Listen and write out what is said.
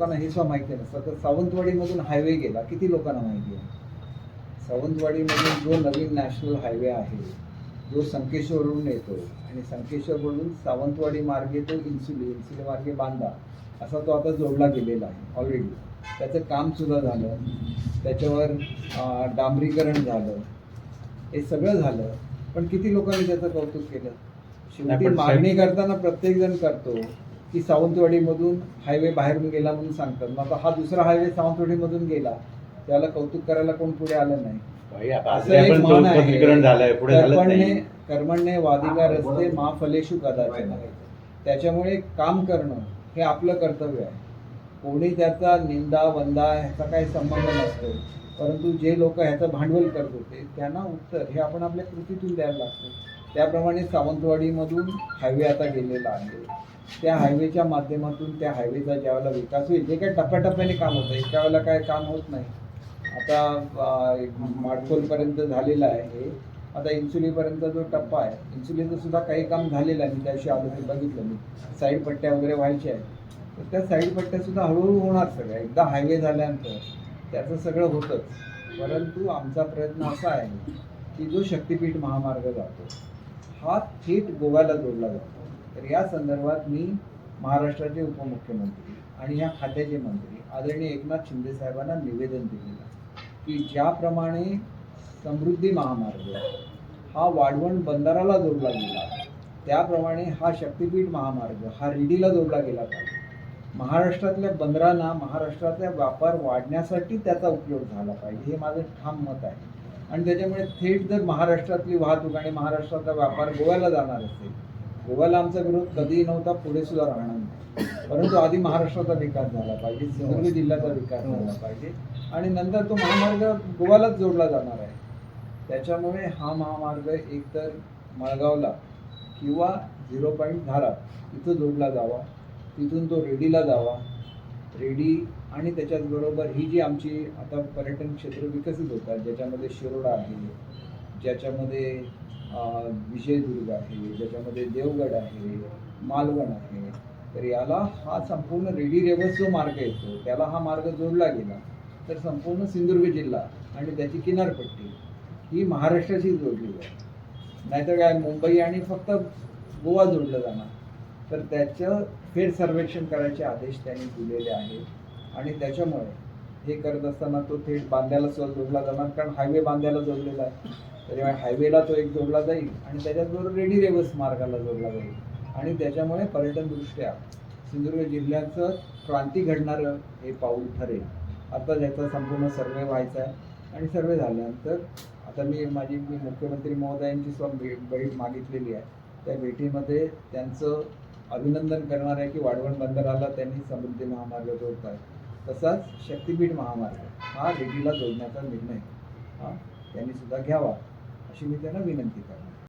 लोकांना हे सुद्धा माहिती नसतं. तर सावंतवाडीमधून हायवे गेला किती लोकांना माहिती आहे? सावंतवाडीमधून जो नवीन नॅशनल हायवे आहे जो संकेश्वरवरून येतो आणि संकेश्वरवरून सावंतवाडी मार्गे तो इन्सुली इन्सुली मार्गे बांधा असा तो आता जोडला गेलेला आहे ऑलरेडी त्याचं कामसुद्धा झालं. त्याच्यावर डांबरीकरण झालं. हे सगळं झालं. पण किती लोकांनी त्याचं कौतुक केलं? शेवटी मागणी करताना प्रत्येक जण करतो. की सावंतवाडीमधून हायवे बाहेरून गेला म्हणून सांगतात. मग आता हा दुसरा हायवे सावंतवाडीमधून गेला त्याला कौतुक करायला कोण पुढे आलं नाही. भाई, आता असं एक आहे, कर्मण्ये कर्मण्ये वादिका रस्ते मा फलेशु कदाचन त्याच्यामुळे काम करणं हे आपलं कर्तव्य आहे. कोणी त्याचा निंदा वंदा ह्याचा काही संबंध नसतो. परंतु जे लोक ह्याचं भांडवल करत होते त्यांना उत्तर हे आपण आपल्या कृतीतून द्यायला लागतो. त्याप्रमाणे सावंतवाडीमधून हायवे आता गेलेला आहे. त्या हायवेच्या माध्यमातून त्या हायवेचा ज्यावेळेला विकास होईल जे काही टप्प्याटप्प्याने काम होतं एका वेळेला काय काम होत नाही. आता अं, माडखोलपर्यंत झालेलं आहे. हे आता इन्सुलीपर्यंत जो टप्पा आहे इन्सुलीचं सुद्धा काही काम झालेलं आहे. मी त्याशी आलो ते बघितलं. मी साईड पट्ट्या वगैरे व्हायच्या आहेत. तर त्या साईड पट्ट्यासुद्धा हळूहळू होणार सगळ्या. एकदा हायवे झाल्यानंतर त्याचं सगळं होतंच. परंतु आमचा प्रयत्न असा आहे की जो शक्तिपीठ महामार्ग जातो हा थेट गोव्याला जोडला जातो. तर या संदर्भात मी महाराष्ट्राचे उपमुख्यमंत्री आणि या खात्याचे मंत्री आदरणीय एकनाथ शिंदे साहेबांना निवेदन दिलेलं आहे की ज्याप्रमाणे समृद्धी महामार्ग हा वाढवण बंदराला जोडला गेला त्याप्रमाणे हा शक्तिपीठ महामार्ग हा रिडीला जोडला गेला पाहिजे. महाराष्ट्रातल्या बंदरांना महाराष्ट्रातला व्यापार वाढण्यासाठी त्याचा उपयोग झाला पाहिजे हे माझं ठाम मत आहे. आणि त्याच्यामुळे थेट जर महाराष्ट्रातली वाहतूक आणि महाराष्ट्रातला व्यापार गोव्याला जाणार असेल गोव्याला आमचा विरोध कधीही नव्हता पुढे सुद्धा राहणार नाही. परंतु आधी महाराष्ट्राचा विकास झाला पाहिजे सिंधुदुर्ग जिल्ह्याचा विकास झाला पाहिजे. आणि नंतर तो महामार्ग गोव्यालाच जोडला जाणार आहे. त्याच्यामुळे हा महामार्ग एकतर माळगावला किंवा झिरो पॉईंट धारा इथं जोडला जावा तिथून तो रेडीला जावा रेडी आणि त्याच्याचबरोबर ही जी आमची आता पर्यटन क्षेत्र विकसित होतात ज्याच्यामध्ये शिरोडा आहे ज्याच्यामध्ये विजयदुर्ग आहे ज्याच्यामध्ये देवगड आहे मालवण आहे तर याला हा संपूर्ण रेडी रेवस जो मार्ग येतो त्याला हा मार्ग जोडला गेला. तर संपूर्ण सिंधुदुर्ग जिल्हा आणि त्याची किनारपट्टी ही महाराष्ट्राशी जोडली जाईल. नाहीतर काय मुंबई आणि फक्त गोवा जोडलं जाणार. तर त्याचं फेर सर्वेक्षण करायचे आदेश त्यांनी दिलेले आहेत. आणि त्याच्यामुळे हे करत असताना तो थेट बांध्याला सहज जोडला जाणार. कारण हायवे बांध्याला जोडलेला आहे. त्याच्यामुळे हायवेला तो एक जोडला जाईल आणि त्याच्याचबरोबर रेडी रेवस मार्गाला जोडला जाईल. आणि त्याच्यामुळे पर्यटनदृष्ट्या सिंधुदुर्ग जिल्ह्याचं क्रांती घडणारं हे पाऊल ठरेल. आता ज्याचा संपूर्ण सर्वे व्हायचा आहे. आणि सर्वे झाल्यानंतर आता मी माझी मी मुख्यमंत्री महोदयांची सुद्धा भेट भेट मागितलेली आहे. त्या भेटीमध्ये त्यांचं अभिनंदन करणार आहे की वाढवण बंदराला त्यांनी समृद्धी महामार्ग जोडताय. तसाच शक्तिपीठ महामार्ग हा रेडीला जोडण्याचा निर्णय. हा त्यांनी सुद्धा घ्यावा अशी मी त्यांना विनंती करणार